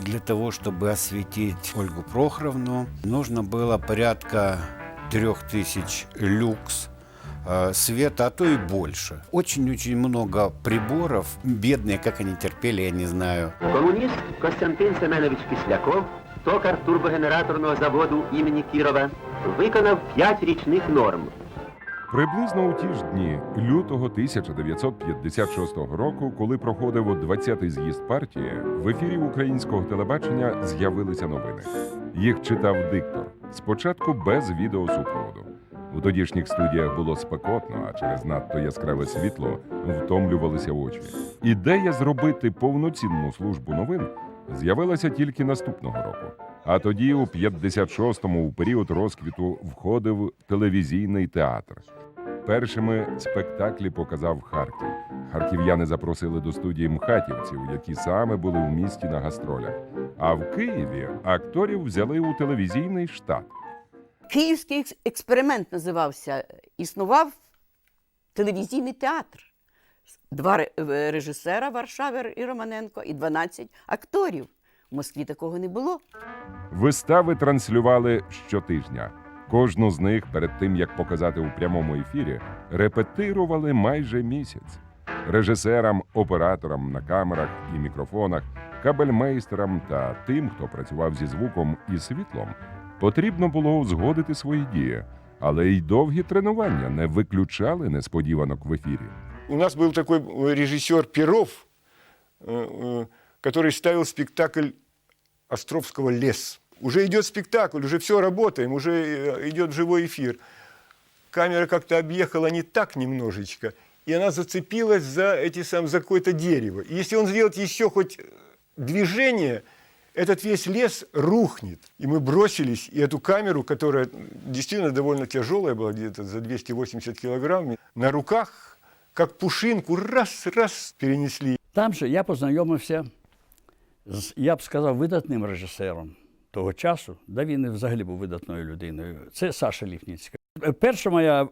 Для того, чтобы осветить Ольгу Прохоровну, нужно было порядка трех тысяч люкс э, света, а то и больше. Очень-очень много приборов. Бедные, как они терпели, я не знаю. Комуніст Костянтин Семенович Кисляков, токар турбогенераторного заводу імені Кірова, виконав 5 річних норм. Приблизно у ті ж дні лютого 1956 року, коли проходив 20-й з'їзд партії, в ефірі українського телебачення з'явилися новини. Їх читав диктор. Спочатку без відеосупроводу. У тодішніх студіях було спекотно, а через надто яскраве світло втомлювалися очі. Ідея зробити повноцінну службу новин з'явилася тільки наступного року. А тоді, у 56-му, у період розквіту, входив телевізійний театр. Першими спектаклі показав Харків. Харків'яни запросили до студії мхатівців, які саме були у місті на гастролях. А в Києві акторів взяли у телевізійний штат. Київський експеримент називався. Існував телевізійний театр. Два режисера Варшавер і Романенко, і 12 акторів. В Москві такого не було. Вистави транслювали щотижня. Кожну з них перед тим як показати у прямому ефірі, репетирували майже місяць. Режисерам, операторам на камерах і мікрофонах, кабельмейстерам та тим, хто працював зі звуком і світлом, потрібно було узгодити свої дії, але й довгі тренування не виключали несподіванок в ефірі. У нас был такой э, режиссер Перов, э, э, который ставил спектакль Островского «Лес». Уже идет спектакль, уже все работаем, уже э, идет живой эфир. Камера как-то объехала не так немножечко, и она зацепилась за, эти сам, за какое-то дерево. И если он сделает еще хоть движение, этот весь лес рухнет. И мы бросились, и эту камеру, которая действительно довольно тяжелая была, где-то за 280 килограмм, на руках, как пушинку, раз-раз перенесли. Там же я познайомився я б сказав, видатним режисером того часу, да він взагалі був видатною людиною. Це Саша Ліфніцька. Перша моя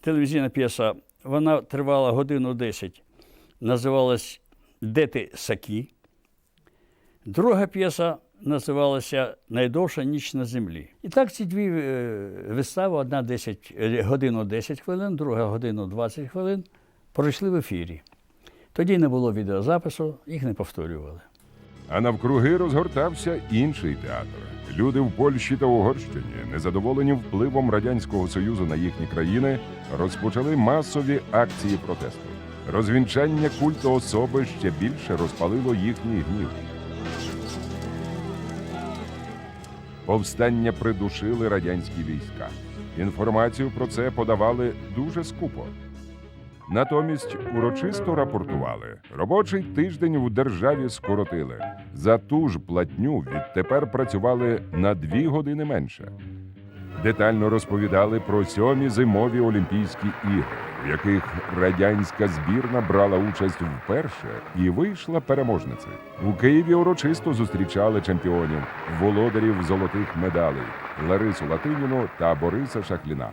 телевізійна п'єса, вона тривала годину 10, називалась Де ти сакі. Друга п'єса називалася Найдовша ніч на землі. І так ці дві е, вистави, одна 10, е, годину 10 хвилин, друга годину 20 хвилин, пройшли в ефірі. Тоді не було відеозапису, їх не повторювали. А навкруги розгортався інший театр. Люди в Польщі та Угорщині, незадоволені впливом радянського союзу на їхні країни, розпочали масові акції протесту. Розвінчання культу особи ще більше розпалило їхній гнів. Повстання придушили радянські війська. Інформацію про це подавали дуже скупо. Натомість урочисто рапортували. Робочий тиждень в державі скоротили. За ту ж платню відтепер працювали на дві години менше. Детально розповідали про сьомі зимові Олімпійські ігри, в яких радянська збірна брала участь вперше і вийшла переможницею. У Києві урочисто зустрічали чемпіонів, володарів золотих медалей Ларису Латиніну та Бориса Шахліна.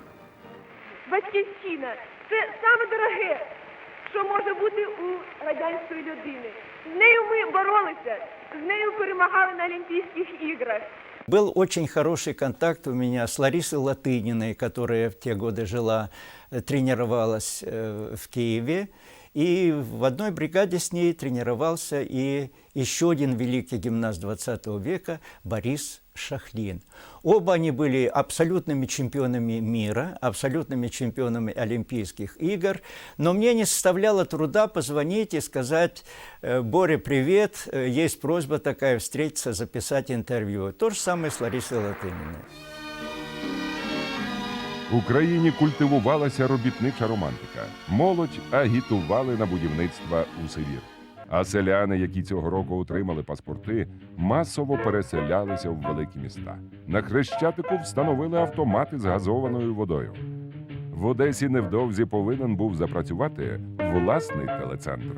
Батьківщина це саме дороге, що може бути у радянської людини. З нею ми боролися, з нею перемагали на Олімпійських іграх. Был очень хороший контакт у меня с Ларисой Латыниной, которая в те годы жила, э, тренировалась э, в Киеве. И в одной бригаде с ней тренировался и еще один великий гимнаст 20 века Борис Шахлин. Оба они были абсолютными чемпионами мира, абсолютными чемпионами Олимпийских игр. Но мне не составляло труда позвонить и сказать, э, Боря, привет, э, есть просьба такая встретиться, записать интервью. То же самое с Ларисой Латыниной. В Україні культивувалася робітнича романтика. Молодь агітували на будівництва у Сибір. А селяни, які цього року отримали паспорти, масово переселялися в великі міста. На Хрещатику встановили автомати з газованою водою. В Одесі невдовзі повинен був запрацювати власний телецентр.